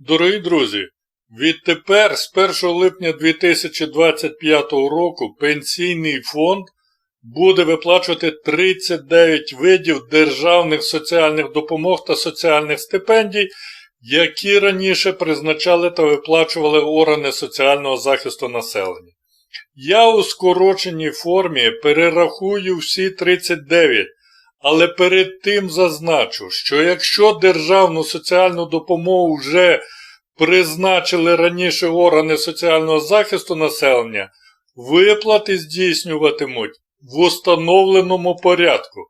Дорогі друзі, відтепер з 1 липня 2025 року Пенсійний фонд буде виплачувати 39 видів державних соціальних допомог та соціальних стипендій, які раніше призначали та виплачували органи соціального захисту населення. Я у скороченій формі перерахую всі 39, але перед тим зазначу, що якщо державну соціальну допомогу вже призначили раніше органи соціального захисту населення, виплати здійснюватимуть в установленому порядку.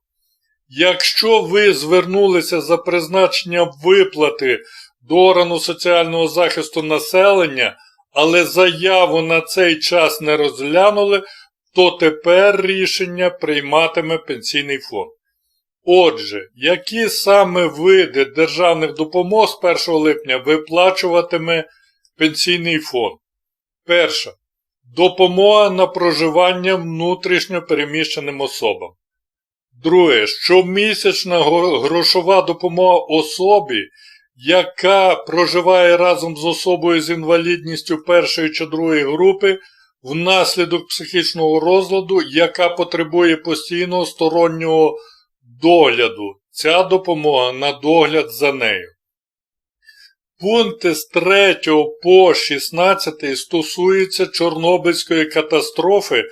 Якщо ви звернулися за призначенням виплати до органу соціального захисту населення, але заяву на цей час не розглянули, то тепер рішення прийматиме пенсійний фонд. Отже, які саме види державних допомог з 1 липня виплачуватиме пенсійний фонд? Перша. Допомога на проживання внутрішньо переміщеним особам. Друге. Щомісячна грошова допомога особі, яка проживає разом з особою з інвалідністю першої чи другої групи внаслідок психічного розладу, яка потребує постійного стороннього догляду. Ця допомога на догляд за нею. Пункти з 3 по 16 стосуються Чорнобильської катастрофи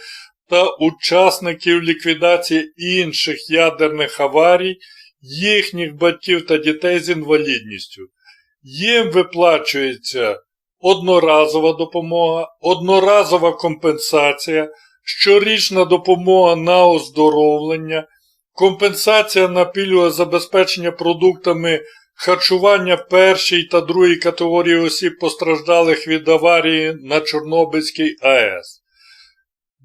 та учасників ліквідації інших ядерних аварій, їхніх батьків та дітей з інвалідністю. Їм виплачується одноразова допомога, одноразова компенсація, щорічна допомога на оздоровлення, компенсація на пільгове забезпечення продуктами харчування першій та другій категорії осіб постраждалих від аварії на Чорнобильській АЕС.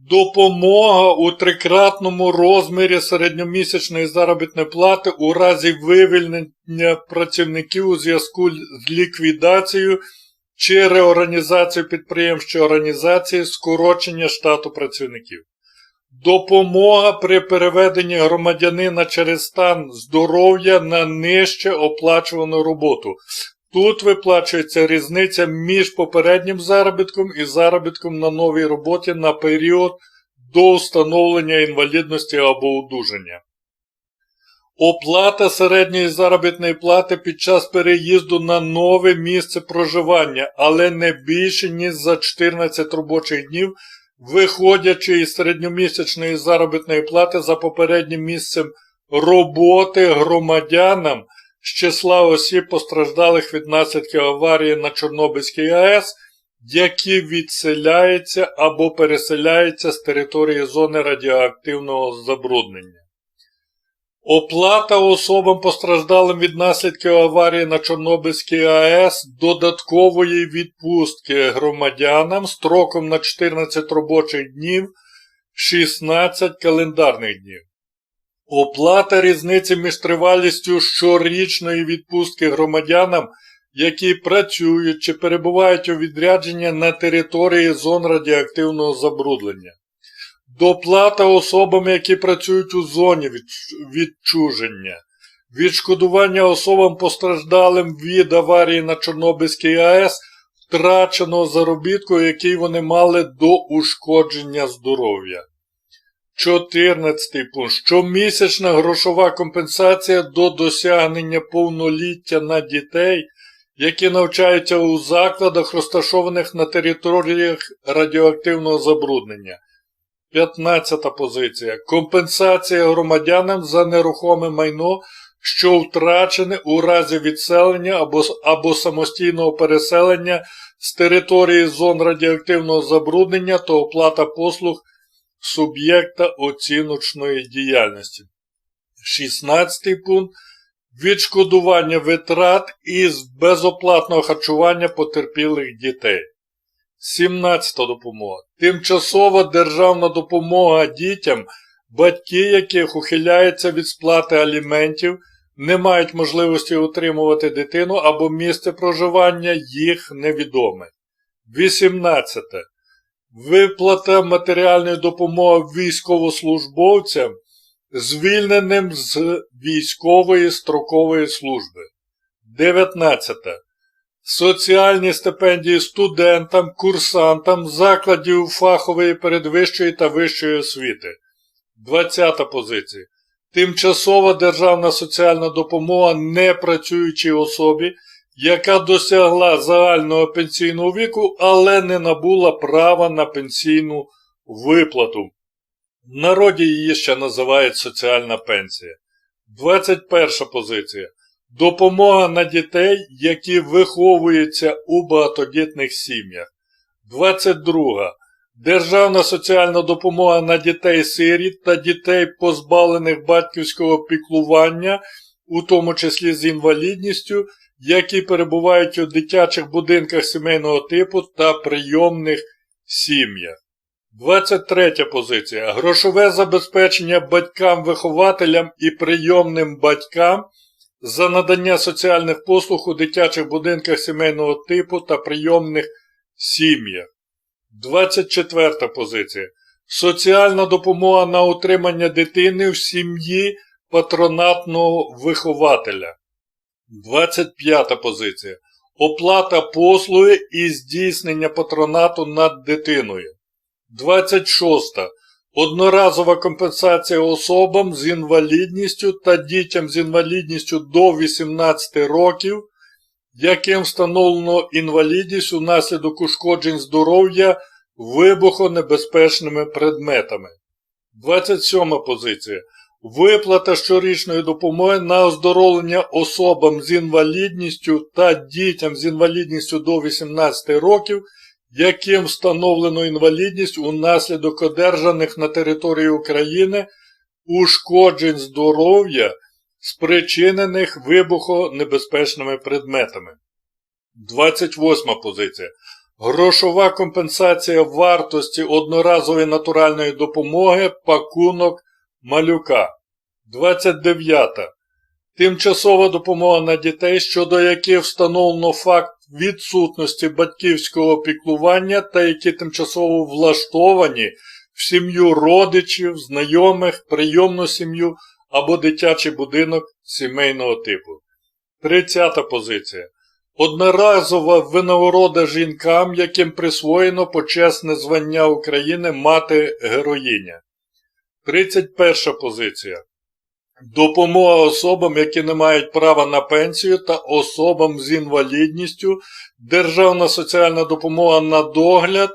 Допомога у трикратному розмірі середньомісячної заробітної плати у разі вивільнення працівників у зв'язку з ліквідацією чи реорганізацією підприємств чи організації скорочення штату працівників. Допомога при переведенні громадянина через стан здоров'я на нижче оплачувану роботу. Тут виплачується різниця між попереднім заробітком і заробітком на новій роботі на період до встановлення інвалідності або одужання. Оплата середньої заробітної плати під час переїзду на нове місце проживання, але не більше, ніж за 14 робочих днів виходячи із середньомісячної заробітної плати за попереднім місцем роботи громадянам з числа осіб постраждалих від наслідків аварії на Чорнобильській АЕС, які відселяються або переселяються з території зони радіоактивного забруднення. Оплата особам постраждалим від наслідків аварії на Чорнобильській АЕС додаткової відпустки громадянам строком на 14 робочих днів 16 календарних днів. Оплата різниці між тривалістю щорічної відпустки громадянам, які працюють чи перебувають у відрядженні на території зон радіоактивного забруднення. Доплата особам, які працюють у зоні відчуження. Відшкодування особам постраждалим від аварії на Чорнобильській АЕС, втраченого заробітку, який вони мали до ушкодження здоров'я. 14 пункт. Щомісячна грошова компенсація до досягнення повноліття на дітей, які навчаються у закладах, розташованих на територіях радіоактивного забруднення. 15 позиція. Компенсація громадянам за нерухоме майно, що втрачене у разі відселення або або самостійного переселення з території зон радіоактивного забруднення та оплата послуг суб'єкта оціночної діяльності. 16 пункт. Відшкодування витрат із безоплатного харчування потерпілих дітей. 17 допомога. Тимчасова державна допомога дітям, батьки яких ухиляються від сплати аліментів, не мають можливості утримувати дитину або місце проживання їх невідоме. 18. Виплата матеріальної допомоги військовослужбовцям, звільненим з військової строкової служби. 19 Соціальні стипендії студентам, курсантам закладів фахової передвищої та вищої освіти. 20 позиція. Тимчасова державна соціальна допомога непрацюючій особі, яка досягла загального пенсійного віку, але не набула права на пенсійну виплату. В народі її ще називають соціальна пенсія. 21 позиція. Допомога на дітей, які виховуються у багатодітних сім'ях. 22. Державна соціальна допомога на дітей-сиріт та дітей, позбавлених батьківського піклування, у тому числі з інвалідністю, які перебувають у дитячих будинках сімейного типу та прийомних сім'ях. 23 позиція. Грошове забезпечення батькам-вихователям і прийомним батькам за надання соціальних послуг у дитячих будинках сімейного типу та прийомних сім'ях. 24 позиція. Соціальна допомога на утримання дитини в сім'ї патронатного вихователя. 25 позиція. Оплата послуги і здійснення патронату над дитиною. 26. Одноразова компенсація особам з інвалідністю та дітям з інвалідністю до 18 років, яким встановлено інвалідність унаслідок ушкоджень здоров'я вибухонебезпечними предметами. 27 позиція. Виплата щорічної допомоги на оздоровлення особам з інвалідністю та дітям з інвалідністю до 18 років, яким встановлено інвалідність унаслідок одержаних на території України ушкоджень здоров'я, спричинених вибухонебезпечними предметами. 28 позиція. Грошова компенсація вартості одноразової натуральної допомоги пакунок малюка. 29. Тимчасова допомога на дітей, щодо яких встановлено факт відсутності батьківського піклування та які тимчасово влаштовані в сім'ю родичів, знайомих, прийомну сім'ю або дитячий будинок сімейного типу. 30 позиція. Одноразова винагорода жінкам, яким присвоєно почесне звання України мати героїня. 31 позиція. Допомога особам, які не мають права на пенсію та особам з інвалідністю, державна соціальна допомога на догляд,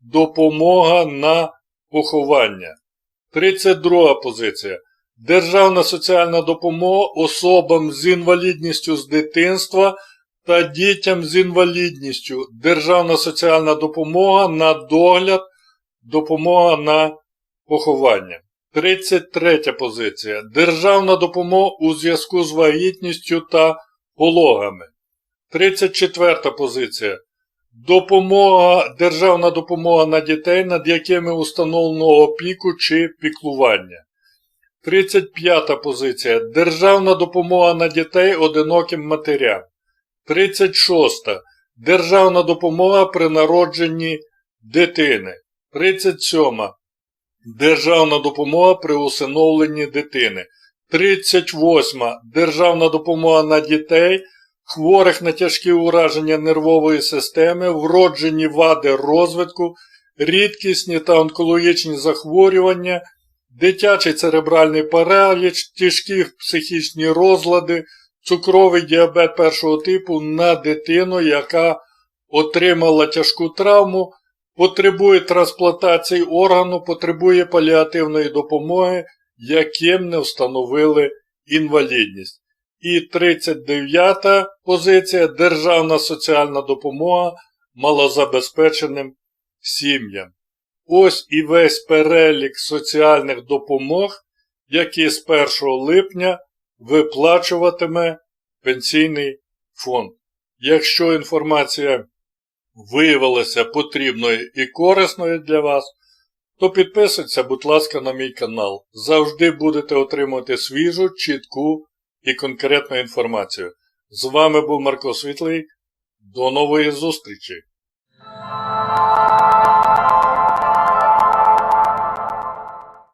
допомога на поховання. 32 позиція. Державна соціальна допомога особам з інвалідністю з дитинства та дітям з інвалідністю. Державна соціальна допомога на догляд, допомога на поховання. 33 позиція. Державна допомога у зв'язку з вагітністю та пологами. 34 позиція. Допомога, Державна допомога на дітей, над якими установлено опіку чи піклування. 35 позиція. Державна допомога на дітей одиноким матерям. 36. Державна допомога при народженні дитини. 37. Державна допомога при усиновленні дитини. 38. Державна допомога на дітей, хворих на тяжкі ураження нервової системи, вроджені вади розвитку, рідкісні та онкологічні захворювання, дитячий церебральний параліч, тяжкі психічні розлади, цукровий діабет першого типу на дитину, яка отримала тяжку травму, потребує трансплантації органу, потребує паліативної допомоги, яким не встановили інвалідність. І 39 позиція Державна соціальна допомога малозабезпеченим сім'ям. Ось і весь перелік соціальних допомог, які з 1 липня виплачуватиме пенсійний фонд. Якщо інформація виявилася потрібною і корисною для вас, то підписуйтесь, будь ласка, на мій канал. Завжди будете отримувати свіжу, чітку і конкретну інформацію. З вами був Марко Світлий. До нової зустрічі!